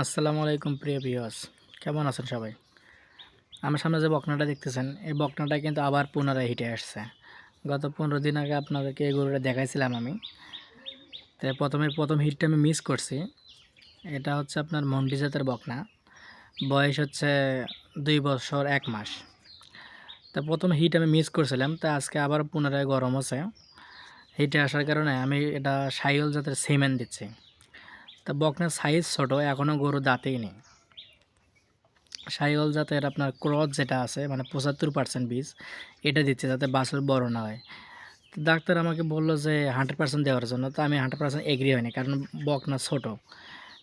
আসসালামু আলাইকুম প্রিয় ভিউয়ার্স। কেমন আছেন সবাই? আমার সামনে যে বকনাটা দেখতেছেন, এই বকনাটা কিন্তু আবার পুনরায় হিটে আসছে। গত পনেরো দিন আগে আপনাদেরকে এই গরুটা দেখাইছিলাম আমি। তো প্রথমে, প্রথম হিটটা আমি মিস করছি। এটা হচ্ছে আপনার মন্ডি জাতের বকনা। বয়স হচ্ছে দুই বছর এক মাস। তা প্রথম হিট আমি মিস করছিলাম, তা আজকে আবার পুনরায় গরম আছে হিটে আসার কারণে আমি এটা সাইল জাতের সিমেন্ট দিচ্ছি। তা বকনার সাইজ ছোটো এখনও গরু দাঁতেই নেই। সাইওয়াল জাতের আপনার ক্রস যেটা আছে মানে পঁচাত্তর পার্সেন্ট বীজ, এটা দিচ্ছে যাতে বাছুর বড় না হয়। ডাক্তার আমাকে বলল যে হান্ড্রেড পার্সেন্ট দেওয়ার জন্য, তো আমি হান্ড্রেড পার্সেন্ট এগ্রি হয়নি, কারণ বকনা ছোট।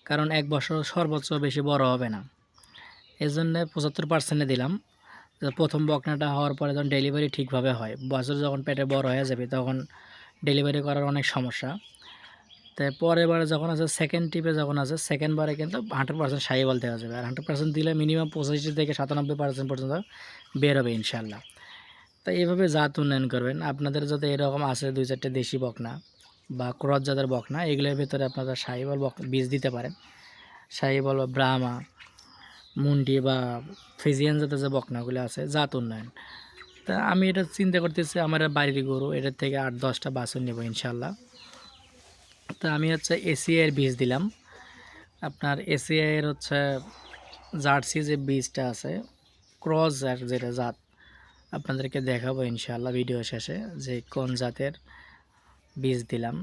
কারণ এক বছর সর্বোচ্চ বেশি বড় হবে না। এই জন্যে পঁচাত্তর পার্সেন্টে দিলাম। প্রথম বকনাটা হওয়ার পরে যখন ডেলিভারি ঠিকভাবে হয়, বাছুর যখন পেটে বড় হয়ে যাবে, তখন ডেলিভারি করার অনেক সমস্যা। তো পরের বারে যখন আছে সেকেন্ড টিপে যখন আছে সেকেন্ড বারে কিন্তু হান্ড্রেড পার্সেন্ট সাইবল দেওয়া যাবে। আর হান্ড্রেড পার্সেন্ট দিলে মিনিমাম পঁচাশি থেকে সাতানব্বই পার্সেন্ট পর্যন্ত বের হবে ইনশাল্লাহ তো এইভাবে জাত উন্নয়ন করবেন। আপনাদের যাতে এরকম আছে দুই চারটে দেশি বকনা বা ক্রস জাতের বকনা, এগুলোর ভিতরে আপনারা সাইবল বক বীজ দিতে পারেন। সাইবল বা ব্রাহ্মা, মুন্ডি বা ফিজিয়ান জাতের যে বকনাগুলো আছে, জাত উন্নয়ন। তা আমি এটা চিন্তা করতেছি, আমার বাড়ির গরু এটার থেকে আট দশটা বাছুর নেব ইনশাল্লাহ তো আমি হচ্ছে এসিআইয়ের বীজ দিলাম। আপনার এসিআইয়ের হচ্ছে জার্সি যে বীজটা আছে, ক্রস যেটা জাত, আপনাদেরকে দেখাবো ইনশাআল্লাহ ভিডিও শেষে যে কোন জাতের বীজ দিলাম।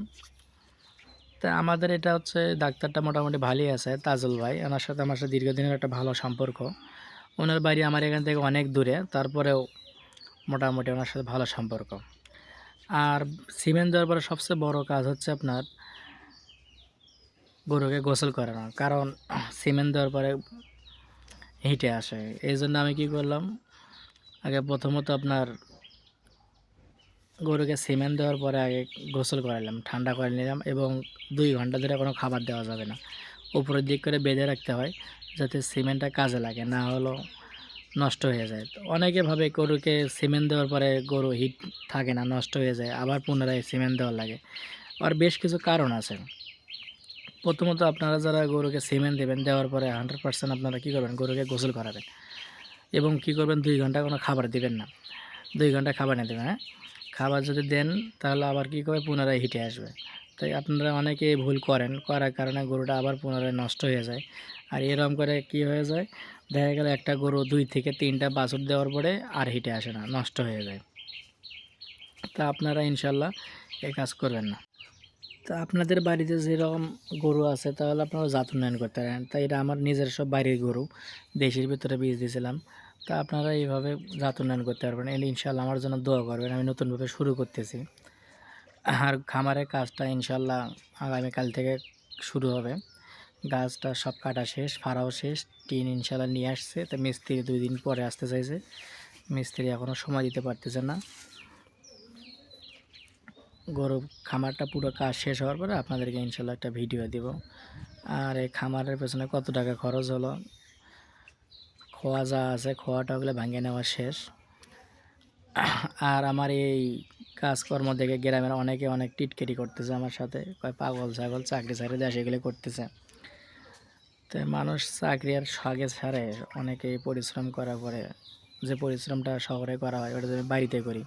তা আমাদের এটা হচ্ছে ডাক্তারটা মোটামুটি ভালোই আছে, তাজুল ভাই। ওনার সাথে আমার সাথে দীর্ঘদিনের একটা ভালো সম্পর্ক। ওনার বাড়ি আমার এখান থেকে অনেক দূরে, তারপরেও মোটামুটি ওনার সাথে ভালো সম্পর্ক। আর সিমেন্ট দেওয়ার পরে সবচেয়ে বড় কাজ হচ্ছে আপনার গরুকে গোসল করানো কারণ সিমেন্ট দেওয়ার পরে হিটে আসে। এই জন্য আমি কি করলাম, আগে প্রথমত আপনার গরুকে সিমেন্ট দেওয়ার পরে আগে গোসল করালাম ঠান্ডা করে নিলাম এবং দুই ঘণ্টা ধরে কোনো খাবার দেওয়া যাবে না। উপরের দিক করে বেঁধে রাখতে হয়, যাতে সিমেন্টটা কাজে লাগে, না হলো নষ্ট হয়ে যায়। তো অনেকে ভাবে গরুকে সিমেন্ট দেওয়ার পরে গরু হিট থাকে না, নষ্ট হয়ে যায়, আবার পুনরায় সিমেন্ট দেওয়ার লাগে। আর বেশ কিছু কারণ আছে। প্রথমত আপনারা যারা গরুকে সিমেন্ট দেবেন, দেওয়ার পরে হান্ড্রেড পার্সেন্ট আপনারা কী করবেন? গরুকে গোসল করাবেন। এবং কি করবেন? দুই ঘণ্টা কোনো খাবার দিবেন না। দুই ঘণ্টা খাবার নিয়ে দেবেন হ্যাঁ? খাবার যদি দেন, তাহলে আবার কী করে? পুনরায় হিটে আসবে। তাই আপনারা অনেকেই ভুল করেন। করার কারণে গরুটা আবার পুনরায় নষ্ট হয়ে যায়। আর এরকম করে কি হয়ে যায়? দেখা গেল একটা গরু দুই থেকে তিনটা বাছুর দেওয়ার পরে আর হিটে আসে না, নষ্ট হয়ে যায়। তা আপনারা ইনশাল্লাহ এই কাজ করবেন না। তা আপনাদের বাড়িতে যেরকম গরু আছে, তাহলে আপনারা জাত উন্নয়ন করতে পারেন। তাই এটা আমার নিজের সব বাড়ির গরু, দেশের ভিতরে বীজ দিয়েছিলাম। তা আপনারা এইভাবে জাত উন্নয়ন করতে পারবেন। এটা ইনশাল্লাহ আমার জন্য দোয়া করবেন, আমি নতুনভাবে শুরু করতেছি। আর খামারের কাজটা ইনশাল্লাহ আগামীকাল থেকে শুরু হবে। গাছটা সব কাটা শেষ ফাড়াও শেষ, টিন ইনশাল্লাহ নিয়ে আসছে। তো মিস্ত্রি দুই দিন পরে আসতে চাইছে। মিস্ত্রি এখনও সময় দিতে পারতেছে না। গরু খামারটা পুরো কাজ শেষ হওয়ার পরে আপনাদেরকে ইনশাল্লাহ একটা ভিডিও দিব। আর এই খামারের পেছনে কত টাকা খরচ হলো? খোয়া যা আছে, খোয়াটা ওগুলো ভাঙিয়ে নেওয়া শেষ। আর আমার এই কাজকর্ম দেখে গ্রামের অনেকে অনেক টিটকেটি করতেছে আমার সাথে। কয় পাগল ছাগল চাকরি ছাড়ে দেয় সেগুলো করতেছে। তো মানুষ চাকরি আর সাগে ছাড়ে, অনেকেই পরিশ্রম করার পরে যে পরিশ্রমটা শহরে করা হয়, ওটা যদি বাড়িতে করি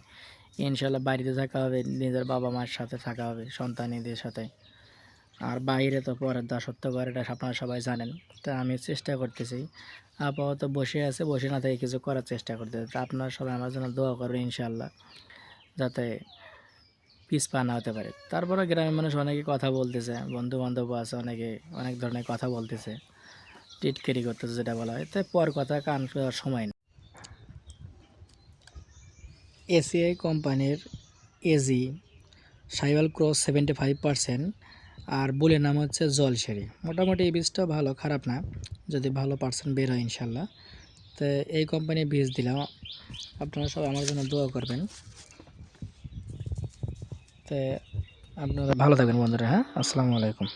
ইনশাল্লাহ বাড়িতে থাকা হবে, নিজের বাবা মার সাথে থাকা হবে, সন্তানীদের সাথে। আর বাইরে তো পরের দাসত্ব করে এটা আপনারা সবাই জানেন। তা আমি চেষ্টা করতেছি, আপাতত বসে আছে, বসে না থেকে কিছু করার চেষ্টা করতেছি। তা আপনারা সবাই আমার জন্য দোয়া করবেন ইনশাল্লাহ যাতে পিছপা না হতে পারে। তারপরে গ্রামের মানুষ অনেকে কথা বলতেছে বন্ধু বান্ধব আছে, অনেকে অনেক ধরনের কথা বলতেছে, টিটকেরি করতেছে যেটা বলা হয়। তাই পর কথা, কান সময় এসিআই কোম্পানির AG Sahiwal cross seventy five percent আর বলে নাম হচ্ছে জলসেরি। মোটামুটি এই বীজটা ভালো, খারাপ না, যদি ভালো পার্সেন্ট বের হয় ইনশাল্লাহ। তো এই কোম্পানির বীজ দিলাম। আপনারা সব আমার জন্য দোয়া করবেন। তো আপনারা ভালো থাকবেন বন্ধুরা হ্যাঁ? আসসালামু আলাইকুম।